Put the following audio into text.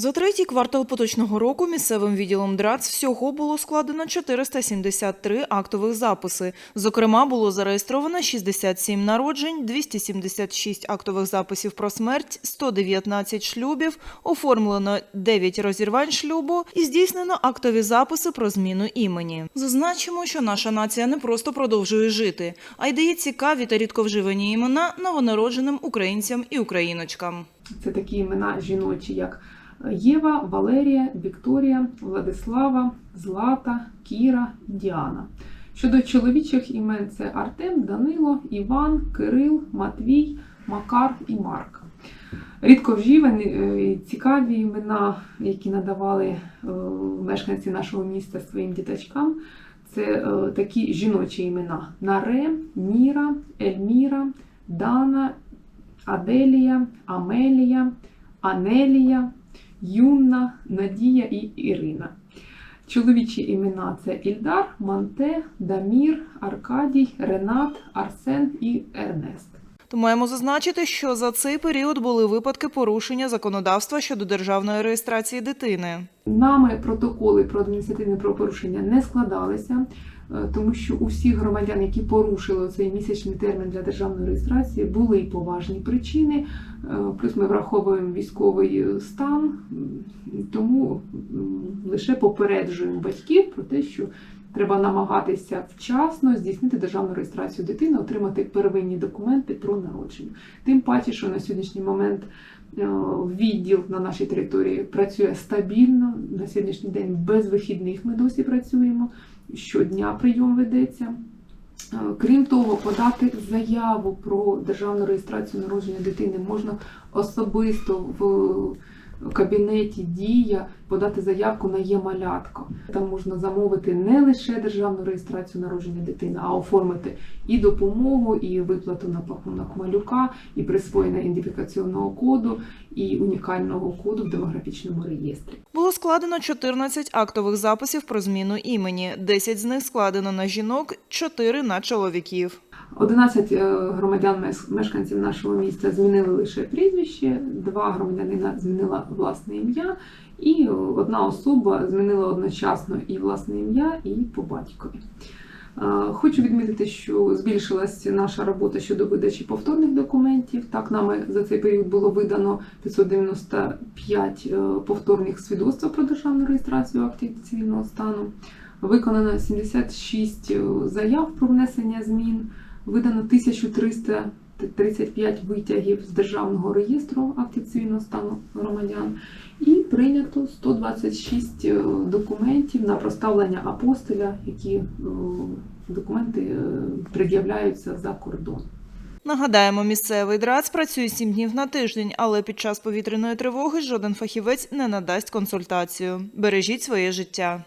За третій квартал поточного року місцевим відділом ДРАЦ всього було складено 473 актових записи. Зокрема, було зареєстровано 67 народжень, 276 актових записів про смерть, 119 шлюбів, оформлено 9 розірвань шлюбу і здійснено актові записи про зміну імені. Зазначимо, що наша нація не просто продовжує жити, а й дає цікаві та рідковживані імена новонародженим українцям і україночкам. Це такі імена жіночі, як Єва, Валерія, Вікторія, Владислава, Злата, Кіра, Діана. Щодо чоловічих імен це Артем, Данило, Іван, Кирил, Матвій, Макар і Марк. Рідко вживані е, цікаві імена, які надавали е, мешканці нашого міста своїм діточкам. Це е, такі жіночі імена: Наре, Міра, Ельміра, Дана, Аделія, Амелія, Анелія, Юнна, Надія і Ірина. Чоловічі імена це Ільдар, Манте, Дамір, Аркадій, Ренат, Арсен і Ернест. То маємо зазначити, що за цей період були випадки порушення законодавства щодо державної реєстрації дитини. Нами протоколи про адміністративне правопорушення не складалися, тому що у всіх громадян, які порушили цей місячний термін для державної реєстрації, були поважні причини. Е, Плюс ми враховуємо військовий е, стан, тому лише попереджуємо батьків про те, що треба намагатися вчасно здійснити державну реєстрацію дитини, отримати первинні документи про народження. Тим паче, що на сьогоднішній момент е, відділ на нашій території працює стабільно. На сьогоднішній день без вихідних ми досі працюємо. Щодня прийом ведеться. Е, Крім того, подати заяву про державну реєстрацію народження дитини можна особисто в кабінеті Дія подати заявку на є-малятко. Там можна замовити не лише державну реєстрацію народження дитини, а оформити і допомогу, і виплату на пакунок малюка, і присвоєння ідентифікаційного коду, і унікального коду в демографічному реєстрі. Було складено 14 актових записів про зміну імені. 10 з них складено на жінок, 4 на чоловіків. 11 е, громадян мешканців нашого міста змінили лише прізвище, два громадянина змінила власне ім'я, і одна особа змінила одночасно і власне ім'я, і по батькові. Е, Хочу відмітити, що збільшилась наша робота щодо видачі повторних документів. Так, нами за цей період було видано 595 е, повторних свідоцтв про державну реєстрацію актів цивільного стану. Виконано 76 заяв про внесення змін, видано 1335 витягів з державного реєстру актів цивільного стану громадян і прийнято 126 е, документів на проставлення апостиля, які е, документи е, пред'являються за кордон. Нагадаємо, місцевий ДРАЦ працює 7 днів на тиждень, але під час повітряної тривоги жоден фахівець не надасть консультацію. Бережіть своє життя.